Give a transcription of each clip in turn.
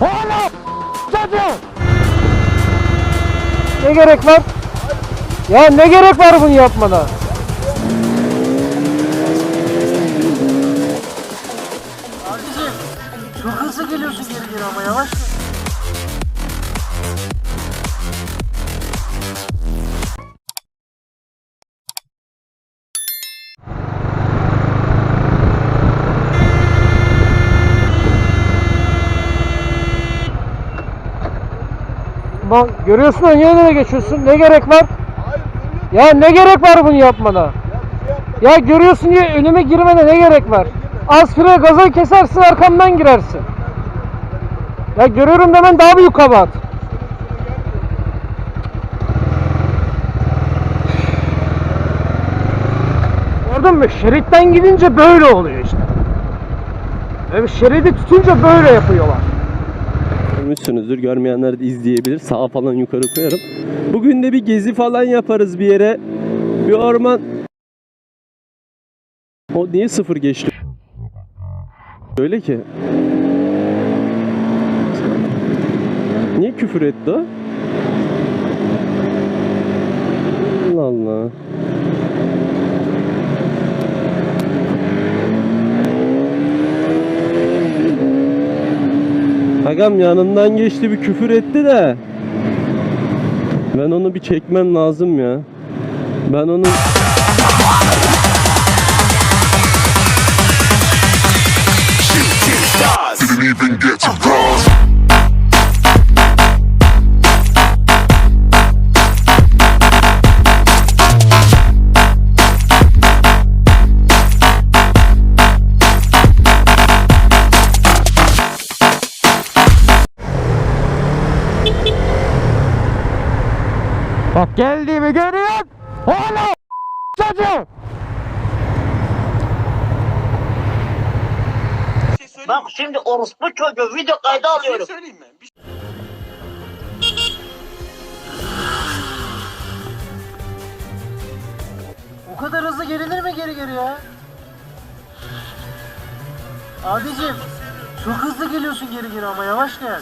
Hala çocuğum. Ne gerek var? Ya ne gerek var bunu yapmana? Abiciğim çok hızlı geliyorsun geri geri ama yavaş. Bak görüyorsun ön yerine geçiyorsun. Ne gerek var? Ya ne gerek var bunu yapmana? Ya görüyorsun ya önüme girmene ne gerek var? Az fire gaza kesersin arkamdan girersin. Ya görüyorum demen daha büyük kabahat. Gördün mü? Şeritten gidince böyle oluyor işte. Evet, şeridi tutunca böyle yapıyorlar. Görmüşsünüzdür. Görmeyenler de izleyebilir. Sağa falan yukarı koyarım. Bugün de bir gezi falan yaparız bir yere. Bir orman. O niye sıfır geçti? Öyle ki. Niye küfür etti o? Allah Allah. Agam yanından geçti bir küfür etti de. Ben onu bir çekmem lazım ya. Ben onu Didn't even get to cross. Bak geldiğimi görüyorsun. Hala çocuğum. Bak şimdi orospu çocuğu video kaydı alıyorum. O kadar hızlı gerilir mi geri geri ya? Abicim çok hızlı geliyorsun geri geri ama yavaş gel.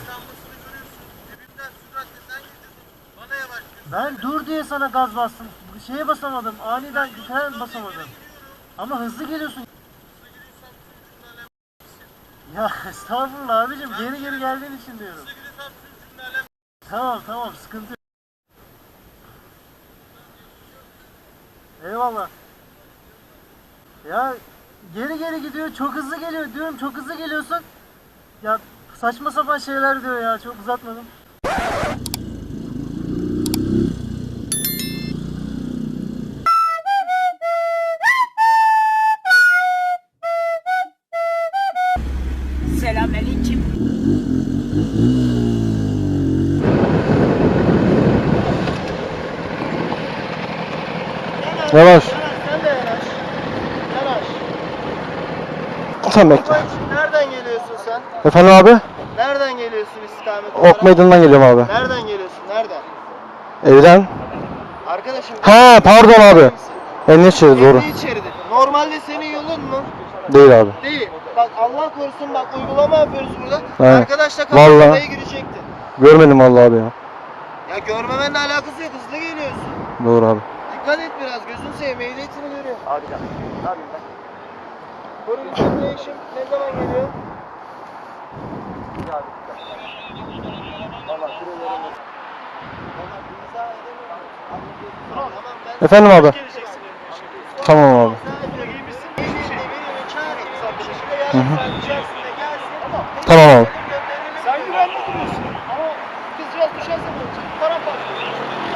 Ben dur diye sana gaz bastım. Şeye basamadım. Aniden fren basamadım. Ama hızlı geliyorsun. Ya estağfurullah abicim geri geri geldiğin için diyorum. Tamam tamam sıkıntı yok. Eyvallah. Ya geri geri gidiyor çok hızlı geliyor diyorum çok hızlı geliyorsun. Ya saçma sapan şeyler diyor ya çok uzatmadım. Yavaş. Sen de yanaş. Yanaş. Sen bekle. Nereden geliyorsun sen? Efendim abi? Nereden geliyorsun istikamet Ok meydanından geliyorum abi. Nereden geliyorsun? Nereden? Evden. Arkadaşım. Ha pardon abi. Emniyet şeridi doğru. Emniyet şeridi. Normalde senin yolun mu? Değil abi. Değil. Bak Allah korusun bak uygulama yapıyoruz burada. Evet. Arkadaşla Vallahi. kafaya girecekti. Görmedim vallahi abi ya. Ya görmemenle alakası yok. Hızlı geliyorsun. Doğru abi. Dikkat et biraz. Gözün seveyim. Ehliyetini görüyor. Abi gel. Abi gel. Koruyucu değişim ne zaman geliyor? Efendim abi. Tamam abi. Hı hı. Tamam abi. Sen güvenli duruyorsun ama kızcağız düşerse ne olacak? Paramparça.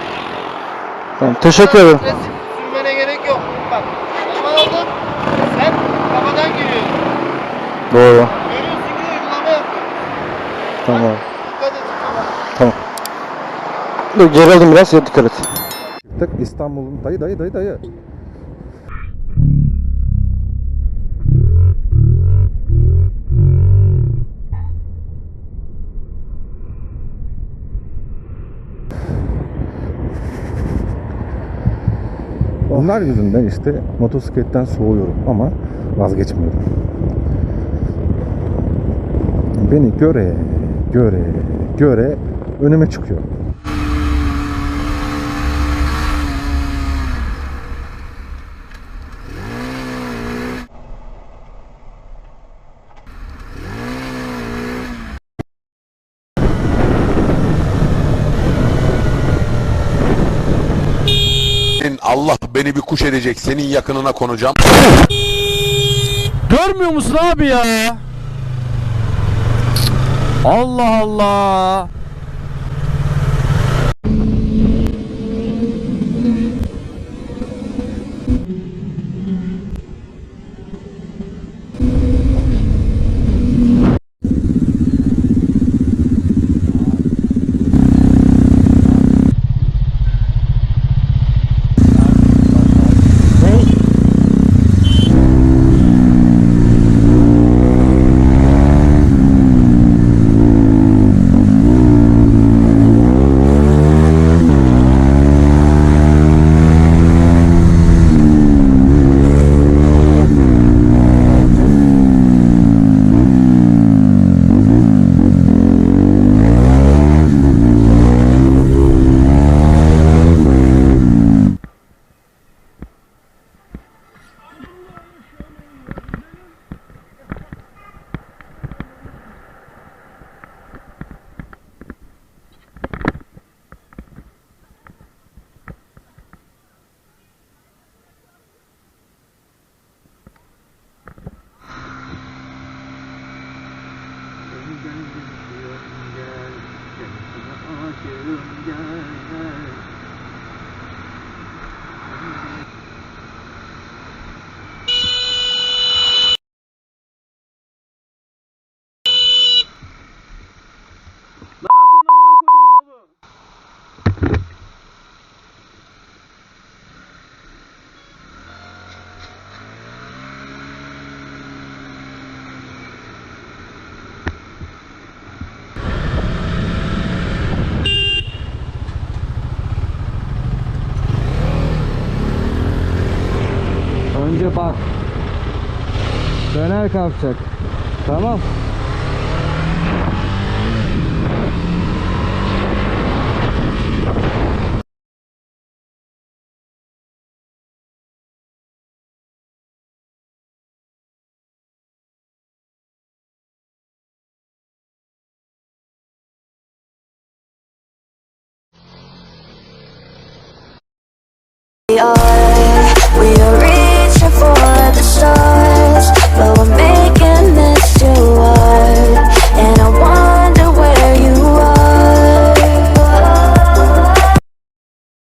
Tamam, teşekkür ederim. Stres Sürmene gerek yok. Bak, aman oğlum, sen kafadan giriyorsun. Doğru. Görüyorsun ki uygulama yapıyor. Tamam. Dikkat et. Tamam. Tamam. Dur gerildim biraz ya dikkat et. Tık İstanbul'un dayı dayı dayı dayı. Bunlar yüzünden işte motosikletten soğuyorum ama vazgeçmiyorum. Beni göre göre göre önüme çıkıyor. Allah beni bir kuş edecek. Senin yakınına konacağım. Görmüyor musun abi ya? Allah Allah. Önce bak. Döner kalkacak. Tamam. are